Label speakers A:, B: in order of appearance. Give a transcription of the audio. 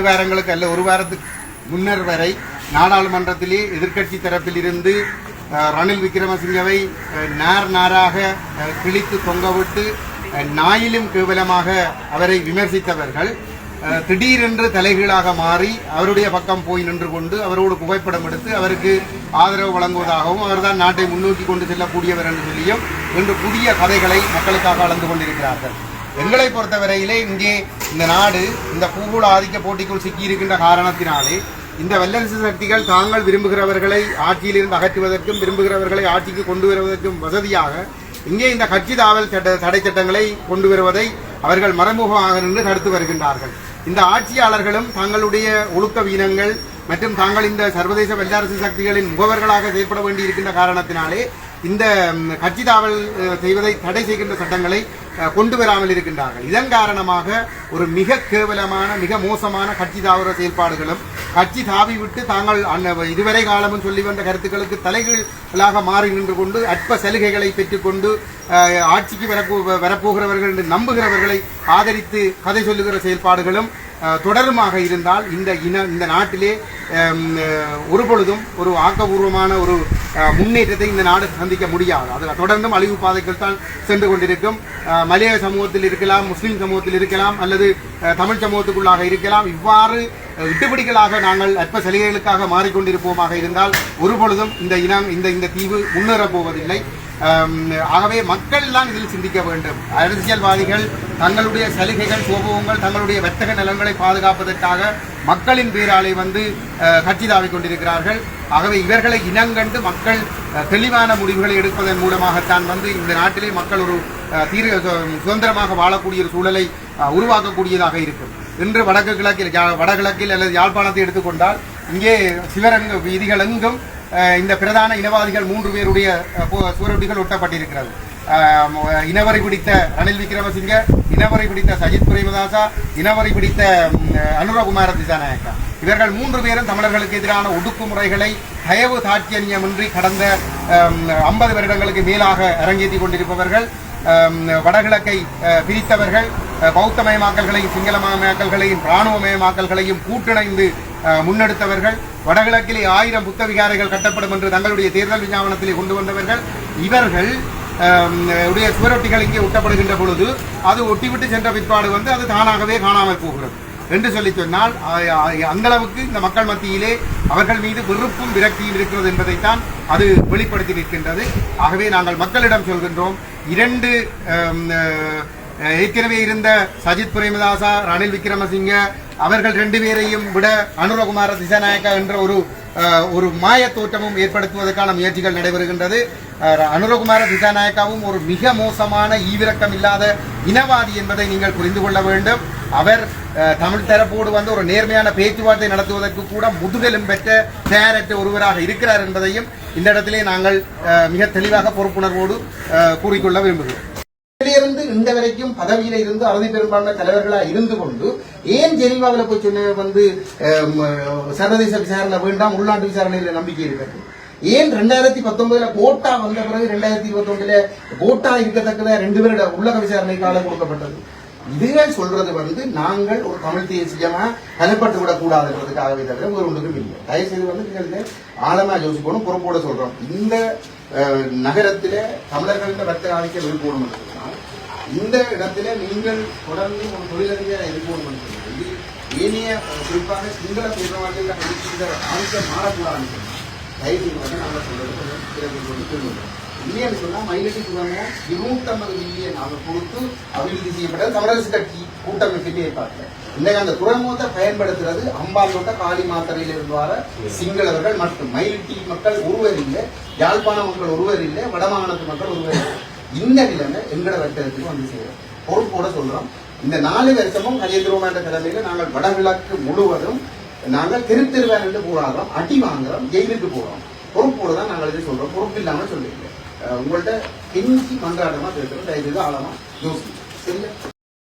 A: எட்டு வாரங்களுக்கு அல்ல ஒரு வாரத்துக்கு முன்னர் வரை நாடாளுமன்றத்திலே எதிர்க்கட்சி தரப்பிலிருந்து ரணில் விக்ரமசிங்கவை நார் நாராக கிழித்து தொங்கவிட்டு நாயிலும் கேவலமாக அவரை விமர்சித்தவர்கள் திடீரென்று தலைகீழாக மாறி அவருடைய பக்கம் போய் நின்று கொண்டு அவரோடு புகைப்படம் எடுத்து அவருக்கு ஆதரவு வழங்குவதாகவும் அவர்தான் நாட்டை முன்னோக்கி கொண்டு செல்லக்கூடியவர் என்று சொல்லியும் இன்று புதிய கதைகளை மக்களுக்காக அளந்து கொண்டிருக்கிறார்கள். எங்களை பொறுத்தவரையிலே இங்கே இந்த நாடு இந்த பூகோள ஆதிக்க போட்டிக்குள் சிக்கியிருக்கின்ற காரணத்தினாலே இந்த வல்லரசு சக்திகள் தாங்கள் விரும்புகிறவர்களை ஆட்சியிலிருந்து அகற்றுவதற்கும் விரும்புகிறவர்களை ஆட்சிக்கு கொண்டு வருவதற்கும் வசதியாக இங்கே இந்த கட்சி தாவல் சட்ட தடை சட்டங்களை கொண்டு வருவதை அவர்கள் மறைமுகமாக நின்று தடுத்து வருகின்றார்கள். இந்த ஆட்சியாளர்களும் தங்களுடைய ஒழுக்க வீனங்கள் மற்றும் தாங்கள் இந்த சர்வதேச வல்லரசு சக்திகளின் முகவர்களாக செயல்பட வேண்டியிருக்கின்ற காரணத்தினாலே இந்த கட்சி தாவல் செய்வதை தடை செய்கின்ற சட்டங்களை கொண்டு வராமல் இருக்கின்றார்கள். இதன் காரணமாக ஒரு மிக கேவலமான மிக மோசமான கட்சி தாவர செயல்பாடுகளும் கட்சி தாவி விட்டு தாங்கள் அன்ன- இதுவரை காலமும் சொல்லி வந்த கருத்துக்களுக்கு தலைகீழாக மாறி நின்று கொண்டு அற்ப சலுகைகளை பெற்றுக்கொண்டு ஆட்சிக்கு வரப்போ வரப்போகிறவர்கள் என்று நம்புகிறவர்களை ஆதரித்து கதை சொல்லுகிற செயல்பாடுகளும் தொடருமாக இருந்தால் இந்த இன இந்த நாட்டிலே ஒரு பொழுதும் ஒரு ஆக்கபூர்வமான ஒரு முன்னேற்றத்தை இந்த நாடு சந்திக்க முடியாது. அதில் தொடர்ந்தும் அழிவு பாதைகள் தான் சென்று கொண்டிருக்கும். அஹ், மலைய சமூகத்தில் இருக்கலாம் முஸ்லீம் சமூகத்தில் இருக்கலாம் அல்லது தமிழ் சமூகத்துக்குள்ளாக இருக்கலாம். இவ்வாறு அஹ், விட்டுப்பிடிகளாக நாங்கள் அற்ப சலுகைகளுக்காக மாறிக்கொண்டிருப்போமாக இருந்தால் ஒரு பொழுதும் இந்த இனம் இந்த இந்த தீவு முன்னேறப் போவதில்லை. ஆகவே மக்கள் தான் இதில் சிந்திக்க வேண்டும். அரசியல்வாதிகள் தங்களுடைய சலுகைகள் சோபவங்கள் தங்களுடைய வர்த்தக நலன்களை பாதுகாப்பதற்காக மக்களின் பேராலை வந்து கட்சி தாவிக் கொண்டிருக்கிறார்கள். ஆகவே இவர்களை இனங்கண்டு மக்கள் தெளிவான முடிவுகளை எடுப்பதன் மூலமாகத்தான் வந்து இந்த நாட்டிலே மக்கள் ஒரு தீர் தீர சுதந்திரமாக வாழக்கூடிய ஒரு சூழலை உருவாக்கக்கூடியதாக இருக்கும். இன்று வடக்கு கிழக்கில் யா- வடகிழக்கில் அல்லது யாழ்ப்பாணத்தை எடுத்துக்கொண்டால் இங்கே சிவரங்க வீதிகள் எங்கும் இந்த பிரதான இனவாதிகள் மூன்று பேருடைய அஹ், சுவரொட்டிகள் ஒட்டப்பட்டிருக்கிறது. இனவரை பிடித்த ரணில் விக்ரமசிங்க இனவரை பிடித்த சஜித் பிரேமதாசா இனவரை பிடித்த அனுரகுமார திசாநாயக்கா. இவர்கள் மூன்று பேரும் தமிழர்களுக்கு எதிரான ஒடுக்குமுறைகளை தயவு தாட்சியமின்றி கடந்த ஐம்பது வருடங்களுக்கு மேலாக அரங்கேற்றி கொண்டிருப்பவர்கள் வடகிழக்கை பிரித்தவர்கள் பௌத்தமயமாக்கல்களையும் சிங்களமயமாக்கல்களையும் இராணுவமயமாக்கல்களையும் கூட்டிணைந்து முன்னெடுத்தவர்கள் வடகிழக்கிலே ஆயிரம் புத்த விகாரைகள் கட்டப்படும் என்று தங்களுடைய தேர்தல் விஞ்ஞாபனத்திலே கொண்டு வந்தவர்கள் இவர்கள் உடைய சுவரொட்டிகள் இங்கே ஒட்டப்படுகின்ற பொழுது அது ஒட்டிவிட்டு சென்ற பிற்பாடு வந்து அது தானாகவே காணாமல் போகிறது என்று சொல்லி சொன்னால் அந்த அளவுக்கு இந்த மக்கள் மத்தியிலே அவர்கள் மீது வெறுப்பும் விரக்தியும் இருக்கிறது என்பதைத்தான் அது வெளிப்படுத்தி நிற்கின்றது. ஆகவே நாங்கள் மக்களிடம் சொல்கின்றோம் இரண்டு ஏற்கனவே இருந்த சஜித் பிரேமதாசா ரணில் விக்ரமசிங்க அவர்கள் ரெண்டு பேரையும் விட அனுரகுமார திசாநாயக்கா என்ற ஒரு ஒரு மாய தோற்றமும் ஏற்படுத்துவதற்கான முயற்சிகள் நடைபெறுகின்றது. அனுரகுமார திசாநாயக்காவும் ஒரு மிக மோசமான ஈவிரக்கம் இல்லாத இனவாதி என்பதை நீங்கள் புரிந்து கொள்ள வேண்டும். அவர் தமிழ் தரப்போடு வந்து ஒரு நேர்மையான பேச்சுவார்த்தை நடத்துவதற்கு கூட முதுகெலும் பெற்ற தயாரற்ற ஒருவராக இருக்கிறார் என்பதையும் இந்த இடத்திலே நாங்கள் மிக தெளிவாக பொறுப்புணர்வோடு கூறிக்கொள்ள விரும்புகிறோம். இந்த வரைக்கும் பதவியில இருந்து அறுதி பெரும்பான்மை தலைவர்களா இருந்து கொண்டு ஏன் ஜெனீவாவில் போய் சொன்ன வந்து சர்வதேச விசாரணை வேண்டாம் உள்நாட்டு விசாரணையில நம்பிக்கை இருக்கிறது ஏன் ரெண்டாயிரத்தி பத்தொன்பதுல கோட்டா வந்த பிறகு ரெண்டாயிரத்தி இருபத்தி கோட்டா இருக்கத்தக்கத ரெண்டு பேரோட உள்ளக விசாரணை காலம் கொடுக்கப்பட்டது? இதுகள் சொல்றது வந்து நாங்கள் ஒரு தமிழ் தேசியமா தனிப்பட்டு விடக்கூடாதுன்றதுக்காகவே தவிர வேறு ஒன்றுக்கும் இல்லை. தயவு செய்து வந்து நீங்கள் இதை ஆழமா யோசிக்கணும் பொறுப்போட சொல்றோம். இந்த நகரத்தில் தமிழர்கள் ரத்த வர்த்தக ஆதிக்கம் இந்த இடத்துல நீங்கள் தொடர்ந்து ஒரு தொழிலதிபர் இருக்கணும் என்று ஏனைய குறிப்பாக சிங்கள பேரவாட்டில் இந்த ஆதிக்கம் மாறக்கூடாதுன்னு சொன்னால் தயவு செய்து வந்து நாங்கள் சொல்றது. கொஞ்சம் இல்லைன்னு சொன்னா மயிலட்டி துறைமுகம் இருநூற்றம்பது மில்லியன் அவர் கொடுத்து அபிவிருத்தி செய்யப்பட்டது தமிழரசு கட்சி கூட்டமைப்பிலே ஏற்பாட்டில் இன்னைக்கு அந்த துறைமுகத்தை பயன்படுத்துறது அம்பாந்தோட்ட காளி மாத்தரையில் இருந்து வர சிங்களவர்கள் மற்றும் மயிலட்டி மக்கள் ஒருவர் இல்லை யாழ்ப்பாண மக்கள் ஒருவர் இல்லை வடமாகாணத்து மக்கள் ஒருவர் இல்லை. இந்த நிலைமை எங்கட வட்டத்துக்கு வந்து சேரும். பொறுப்போட சொல்றோம். இந்த நாலு வருஷமும் கஜேந்திரமாண்ட தலைமையில நாங்கள் வடகிழக்கு முழுவதும் நாங்கள் தெரு என்று போராடுறோம். அடி வாங்குறோம். ஜெயிலுக்கு போறோம். பொறுப்போடு தான் நாங்கள் இதை சொல்றோம். பொறுப்பு இல்லாமல் சொல்லியிருக்கோம் உங்கள்கிட்ட கெஞ்சி மன்றாட்டமா பேசுறோம். தயவுசெய்து ஆழமா யோசிக்கும் சரியா?